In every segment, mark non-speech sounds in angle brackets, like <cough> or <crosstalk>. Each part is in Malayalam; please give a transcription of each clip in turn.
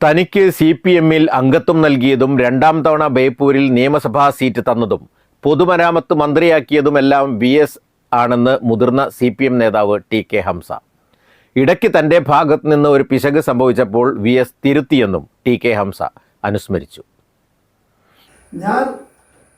തനിക്ക് സി പി എമ്മിൽ അംഗത്വം നൽകിയതും രണ്ടാം തവണ ബേപ്പൂരിൽ നിയമസഭാ സീറ്റ് തന്നതും പൊതുമരാമത്ത് മന്ത്രിയാക്കിയതുമെല്ലാം വി എസ് ആണെന്ന് മുതിർന്ന സി പി എം നേതാവ് ടി കെ ഹംസ. ഇടയ്ക്ക് തന്റെ ഭാഗത്ത് നിന്ന് ഒരു പിശക് സംഭവിച്ചപ്പോൾ വി എസ് തിരുത്തിയെന്നും ടി കെ ഹംസ അനുസ്മരിച്ചു. ഞാൻ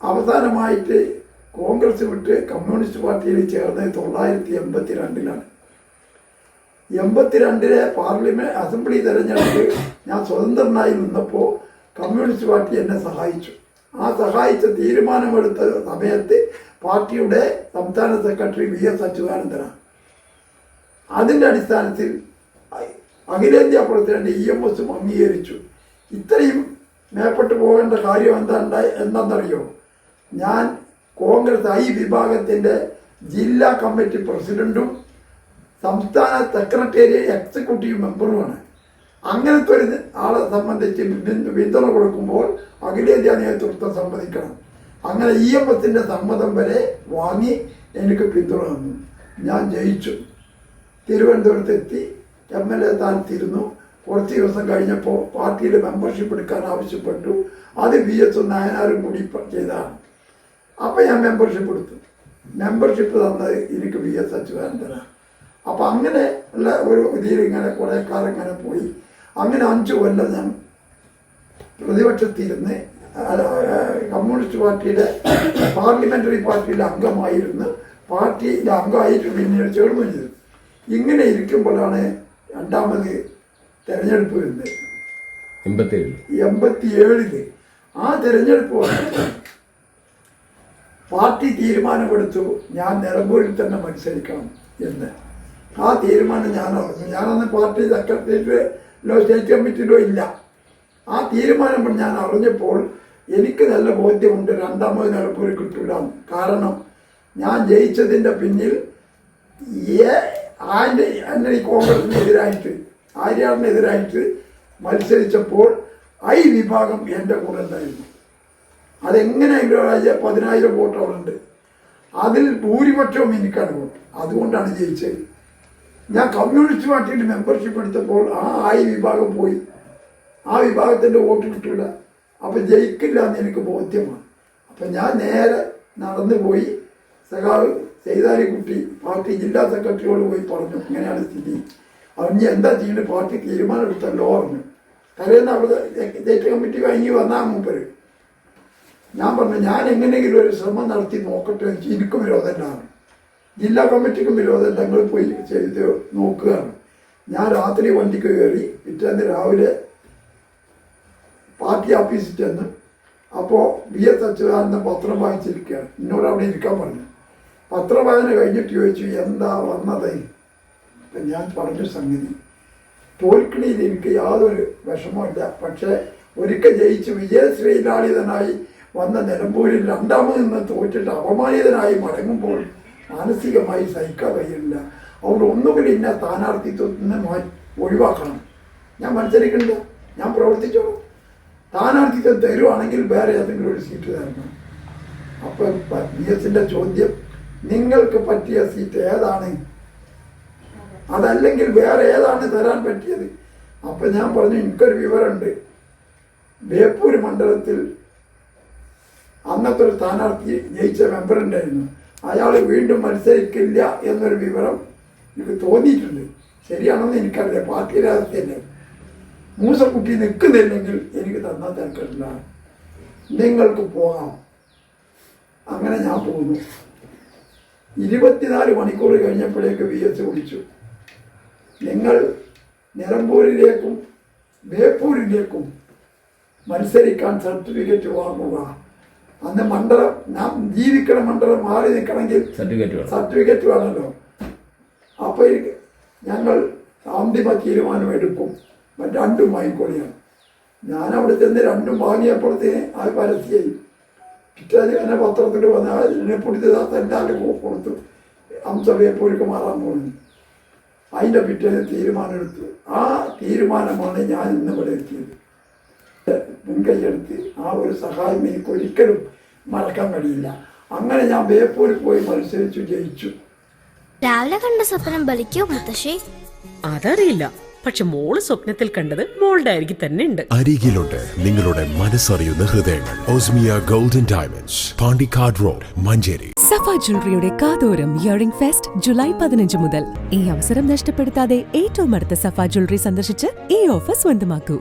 അവസാനമായിട്ട് കോൺഗ്രസ് വിട്ട് കമ്മ്യൂണിസ്റ്റ് പാർട്ടിയിൽ ചേർന്നത് തൊള്ളായിരത്തി എൺപത്തി രണ്ടിലാണ് എൺപത്തിരണ്ടിലെ പാർലമെന്റ് അസംബ്ലി തെരഞ്ഞെടുപ്പ് ഞാൻ സ്വതന്ത്രനായി നിന്നപ്പോൾ കമ്മ്യൂണിസ്റ്റ് പാർട്ടി എന്നെ സഹായിച്ചു. ആ സഹായിച്ച തീരുമാനമെടുത്ത സമയത്ത് പാർട്ടിയുടെ സംസ്ഥാന സെക്രട്ടറി വി എസ് അച്യുതാനന്ദനാണ്. അതിന്റെ അടിസ്ഥാനത്തിൽ അഖിലേന്ത്യാ പ്രസിഡന്റ് ഇ എം എസും അംഗീകരിച്ചു. ഇത്രയും മേപ്പെട്ടു പോകേണ്ട കാര്യം എന്താ എന്താണെന്നറിയോ ഞാൻ കോൺഗ്രസ് ഐ വിഭാഗത്തിന്റെ ജില്ലാ കമ്മിറ്റി പ്രസിഡന്റും സംസ്ഥാന സെക്രട്ടേറിയറ്റ് എക്സിക്യൂട്ടീവ് മെമ്പറുമാണ് അങ്ങനത്തെ ഒരു ആളെ സംബന്ധിച്ച് പിന്തു- പിന്തുണ കൊടുക്കുമ്പോൾ അഖിലേന്ത്യാ നേതൃത്വം സമ്മതിക്കണം. അങ്ങനെ ഇ എം എസിന്റെ സമ്മതം വരെ വാങ്ങി എനിക്ക് പിന്തുണ തന്നു. ഞാൻ ജയിച്ചു. തിരുവനന്തപുരത്ത് എത്തി. എം എൽ എ സ്ഥാനത്തിരുന്നു. കുറച്ച് ദിവസം കഴിഞ്ഞപ്പോൾ പാർട്ടിയുടെ മെമ്പർഷിപ്പ് എടുക്കാൻ ആവശ്യപ്പെട്ടു. അത് വി എസ് നായനാരും കൂടി ചെയ്തതാണ് അപ്പം ഞാൻ മെമ്പർഷിപ്പ് എടുത്തു. മെമ്പർഷിപ്പ് തന്നത് എനിക്ക് വി എസ് അച്യുതാനന്ദനാണ്. അപ്പം അങ്ങനെ ഉള്ള ഒരു ഇതിൽ ഇങ്ങനെ കുറേ കാലം ഇങ്ങനെ പോയി. അങ്ങനെ അഞ്ച് കൊല്ലം ഞാൻ പ്രതിപക്ഷത്തിരുന്ന് കമ്മ്യൂണിസ്റ്റ് പാർട്ടിയുടെ <coughs> പാർലമെന്ററി പാർട്ടിയിലെ അംഗമായിരുന്നു പാർട്ടിയിലെ അംഗമായിട്ട് പിന്നീട് ചേർന്നു ചെയ്തു. ഇങ്ങനെ ഇരിക്കുമ്പോഴാണ് രണ്ടാമത് തെരഞ്ഞെടുപ്പ് വരുന്നത്. എൺപത്തേഴ്. എൺപത്തിയേഴിൽ ആ തെരഞ്ഞെടുപ്പ് വന്നപ്പോൾ പാർട്ടി തീരുമാനമെടുത്തു. ഞാൻ നിലമ്പൂരിൽ തന്നെ മത്സരിക്കണം എന്ന്. ആ തീരുമാനം ഞാൻ അറിഞ്ഞു ഞാനന്ന് പാർട്ടി സെക്രട്ടേറിയറ്റിലോ സ്റ്റേറ്റ് കമ്മിറ്റിയിലോ ഇല്ല. ആ തീരുമാനം ഞാൻ അറിഞ്ഞപ്പോൾ എനിക്ക് നല്ല ബോധ്യമുണ്ട് രണ്ടാമത് നടപ്പൂർ കിട്ടൂല കാരണം ഞാൻ ജയിച്ചതിന്റെ പിന്നിൽ ഏ ആന്റെ ആന്റണി കോൺഗ്രസിനെതിരായിട്ട് ആര്യാടിനെതിരായിട്ട് മത്സരിച്ചപ്പോൾ ഐ വിഭാഗം എന്റെ കൂടെ ഉണ്ടായിരുന്നു. അതെങ്ങനെയെങ്കിലും പതിനായിരം വോട്ട് അവിടെ ഉണ്ട്? അതിൽ ഭൂരിപക്ഷവും എനിക്കാണ് വോട്ട്. അതുകൊണ്ടാണ് ജയിച്ചത്. ഞാൻ കമ്മ്യൂണിസ്റ്റ് പാർട്ടിയിൽ മെമ്പർഷിപ്പ് എടുത്തപ്പോൾ ആ ആയി വിഭാഗം പോയി. ആ വിഭാഗത്തിന്റെ വോട്ട് കിട്ടില്ല അപ്പം ജയിക്കില്ല എന്ന് എനിക്ക് ബോധ്യമാണ്. അപ്പം ഞാൻ നേരെ നടന്നു പോയി. സഖാവ് ചെയ്താലിക്കുട്ടി പാർട്ടി ജില്ലാ സെക്രട്ടറിയോട് പോയി പറഞ്ഞു ഇങ്ങനെയാണ് സ്ഥിതി. അവന് എന്താ ചെയ്യുന്നത് പാർട്ടി തീരുമാനം എടുത്തല്ലോ പറഞ്ഞു. തലേന്ന് അവിടെ സ്റ്റേറ്റ് കമ്മിറ്റി കഴിഞ്ഞ് വന്നാൽ മൂപ്പര്. ഞാൻ പറഞ്ഞു ഞാൻ എങ്ങനെയെങ്കിലും ഒരു ശ്രമം നടത്തി നോക്കട്ടെ എനിക്ക് വിരോധമില്ലാണ് ജില്ലാ കമ്മിറ്റിക്കും വിരോധം ഞങ്ങൾ പോയി ചെയ്ത് നോക്കുകയാണ്. ഞാൻ രാത്രി വണ്ടിക്ക് കയറി പിറ്റേന്ന് രാവിലെ പാർട്ടി ഓഫീസിൽ ചെന്ന് അപ്പോൾ വി എസ് അച്യുതാനന്ദൻ പത്രം വായിച്ചിരിക്കുകയാണ്. എന്നോട് അവിടെ ഇരിക്കാൻ പറഞ്ഞു. പത്രവായന കഴിഞ്ഞിട്ട് ചോദിച്ചു എന്താ വന്നത്? അപ്പം ഞാൻ പറഞ്ഞു സംഗതി. തോൽക്കണിയിൽ എനിക്ക് യാതൊരു വിഷമമില്ല പക്ഷേ ഒരിക്കൽ ജയിച്ച് വിജയശ്രീലാളിതനായി വന്ന നിലമ്പൂരിൽ രണ്ടാമത് നിന്ന് തോറ്റിട്ട് അപമാനിതനായി മടങ്ങുമ്പോൾ മാനസികമായി സഹിക്കാൻ കഴിയില്ല അതുകൊണ്ട് ഒന്നുകൂടി ഇന്ന സ്ഥാനാർത്ഥിത്വത്തിൽ ഒഴിവാക്കണം. ഞാൻ മത്സരിക്കണ്ട ഞാൻ പ്രവർത്തിച്ചോ സ്ഥാനാർത്ഥിത്വം തരുവാണെങ്കിൽ വേറെ ഏതെങ്കിലും ഒരു സീറ്റ് തരണം. അപ്പം ബി എസിന്റെ ചോദ്യം നിങ്ങൾക്ക് പറ്റിയ സീറ്റ് ഏതാണ്? അതല്ലെങ്കിൽ വേറെ ഏതാണ് തരാൻ പറ്റിയത്? അപ്പം ഞാൻ പറഞ്ഞു എനിക്കൊരു വിവരമുണ്ട്. ബേപ്പൂർ മണ്ഡലത്തിൽ അന്നത്തെ ഒരു സ്ഥാനാർത്ഥി ജയിച്ച മെമ്പർ ഉണ്ടായിരുന്നു. അയാൾ വീണ്ടും മത്സരിക്കില്ല എന്നൊരു വിവരം എനിക്ക് തോന്നിയിട്ടുണ്ട്. ശരിയാണെന്ന് എനിക്കറിയാം. പാർട്ടി രാജ്യത്തിന്റെ മൂസക്കുട്ടി നിൽക്കുന്നില്ലെങ്കിൽ എനിക്ക് തന്നാൽ തിരക്കില്ല നിങ്ങൾക്ക് പോകാം. അങ്ങനെ ഞാൻ പോകുന്നു. ഇരുപത്തിനാല് മണിക്കൂർ കഴിഞ്ഞപ്പോഴേക്ക് വി എസ് വിളിച്ചു. നിങ്ങൾ നിലമ്പൂരിലേക്കും ബേപ്പൂരിലേക്കും മത്സരിക്കാൻ സർട്ടിഫിക്കറ്റ് വാങ്ങുക. അന്ന് മണ്ഡലം ഞാൻ ജീവിക്കണ മണ്ഡലം മാറി നിൽക്കണമെങ്കിൽ സർട്ടിഫിക്കറ്റ് സർട്ടിഫിക്കറ്റ് വേണമല്ലോ. അപ്പോൾ ഞങ്ങൾ അന്തിമ തീരുമാനം എടുക്കും. രണ്ടും വാങ്ങിക്കൊള്ളിയാണ്. ഞാൻ അവിടെ ചെന്ന് രണ്ടും വാങ്ങിയപ്പോഴത്തേന് അത് പരസ്യമായി. പിറ്റേ എന്നെ പത്രത്തിൽ വന്ന് എന്നെ പിടിച്ചതാത്ത എല്ലാവരും കൊടുത്തു. അംസഭയെ പോയിട്ട് മാറാൻ പോകുന്നു അതിന്റെ പിറ്റേന്ന് തീരുമാനം എടുത്തു. ആ തീരുമാനമാണ് ഞാൻ ഇന്ന് ഇവിടെ എത്തിയത്. മുൻകൈയെടുത്ത് ആ ഒരു സഹായം എനിക്ക് ഒരിക്കലും മറക്കാൻ കഴിയില്ല. അങ്ങനെ ഞാൻ ബേപ്പൂരിൽ പോയി മത്സരിച്ചു ജയിച്ചു. രാവിലെ കണ്ട സ്വപ്നം ബലിക്കോ മുത്തശ്ശി? അതറിയില്ല. പക്ഷെ മോൾ സ്വപ്നത്തിൽ കണ്ടത് മോളുടെ അരികിൽ തന്നെ ഉണ്ട്. അരികിലുണ്ട് നിങ്ങളുടെ മനസ്സറിയുന്ന ഹൃദയങ്ങൾ. Osmiya golden diamonds Pandikkad road Manjeri. Safa ജ്വല്ലറിയുടെ കാതോരം ഇയറിംഗ് ഫെസ്റ്റ് ജൂലൈ പതിനഞ്ച് മുതൽ. ഈ അവസരം നഷ്ടപ്പെടുത്താതെ ഏറ്റവും അടുത്ത സഫ ജ്വല്ലറി സന്ദർശിച്ച് ഈ ഓഫർ സ്വന്തമാക്കൂ.